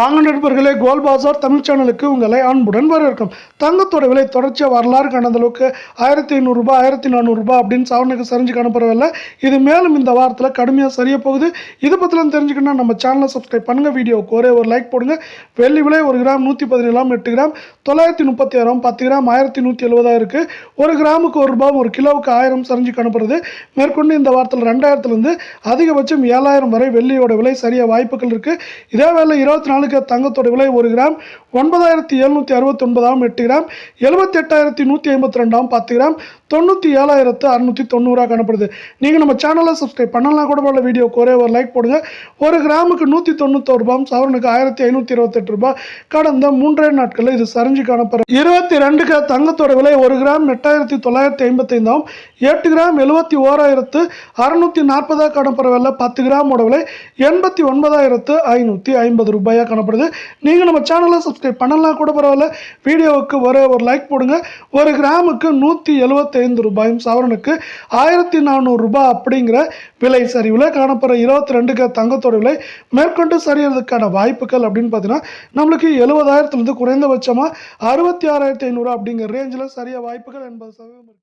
வாங்க நண்பர்களே கோல் பாசார் தமிழ் சேனலுக்கு உங்களை அன்புடன் வரவேற்கும். தங்கத்தோட விலை தொடர்ச்சியாக வரலாறு காணாத அளவுக்கு ஆயிரத்தி ஐநூறுரூபா ஆயிரத்தி நானூறுரூபா அப்படின்னு சவனுக்கு சரிஞ்சு காணப்படவில்லை இது மேலும் இந்த வாரத்தில் கடுமையாக சரிய போகுது. இது பற்றிலாம் தெரிஞ்சுக்கணும்னா நம்ம சேனலை சப்ஸ்கிரைப் பண்ணுங்கள் வீடியோவுக்கு ஒரே ஒரு லைக் போடுங்க. வெள்ளி விலை ஒரு கிராம் நூற்றி பதினேழாம் எட்டு கிராம் தொள்ளாயிரத்தி முப்பத்தி ஆறாம் பத்து கிராம் ஆயிரத்தி நூற்றி எழுபதாக இருக்குது ஒரு கிராமுக்கு ஒரு ரூபாய் ஒரு கிலோவுக்கு ஆயிரம் சரிஞ்சு காணப்படுது மேற்கொண்டு இந்த வாரத்தில் ரெண்டாயிரத்துலேருந்து அதிகபட்சம் ஏழாயிரம் வரை வெள்ளியோட விலை சரிய வாய்ப்புகள் இருக்குது இதே வேலை இருபத்தி நாலுக்கு தங்கத்தோட விலை ஒரு கிராம் ஒன்பதாயிரத்தி எழுநூற்றி அறுபத்தி ஒன்பதாம் எட்டு கிராம் எழுபத்தி எட்டாயிரத்தி நூற்றி ஐம்பத்தி ரெண்டாம் பத்து கிராம் தொண்ணூற்றி ஏழாயிரத்து அறுநூற்றி தொண்ணூறாக காணப்படுது. நீங்கள் நம்ம சேனலை சப்ஸ்கிரைப் பண்ணலாம் கூட போல வீடியோ ஒரே ஒரு லைக் போடுங்க. ஒரு கிராமுக்கு நூற்றி தொண்ணூத்தோரு ரூபாய் சவரனுக்கு ஆயிரத்தி ஐநூற்றி இருபத்தெட்டு ரூபாய். கடந்த மூன்றே நாட்களில் இது சரிஞ்சு காணப்படுறது இருபத்தி ரெண்டுக்கு தங்கத்தோட விலை ஒரு கிராம் எட்டாயிரத்தி தொள்ளாயிரத்தி ஐம்பத்தைந்தாம் எட்டு கிராம் எழுபத்தி ஓராயிரத்து அறுநூற்றி நாற்பதாக காணப்படுற விலை பத்து கிராமோட விலை எண்பத்தி ஒன்பதாயிரத்து ஐநூற்றி ஐம்பது ரூபாயாக காணப்படுது. நீங்கள் நம்ம சேனலை சப்ஸ்கிரைப் பண்ணலாம் கூட பரவாயில்ல. வீடியோவுக்கு ஒரே ஒரு லைக் போடுங்க. ஒரு கிராமுக்கு நூற்றி எழுபத்தைந்து ரூபாயும் சவரனுக்கு ஆயிரத்தி நானூறு ரூபாய் அப்படிங்கிற விலை சரிவில் காணப்படுற இருபத்தி ரெண்டுக்கு தங்கத்தோட விலை மேற்கொண்டு சரியறதுக்கான வாய்ப்புகள் அப்படின்னு பார்த்தீங்கன்னா நம்மளுக்கு எழுபதாயிரத்துலேருந்து குறைந்தபட்சமாக அறுபத்தி ஆறாயிரத்தி ஐநூறு அப்படிங்கிற ரேஞ்சில் சரிய வாய்ப்புகள் எண்பது சதவீதம்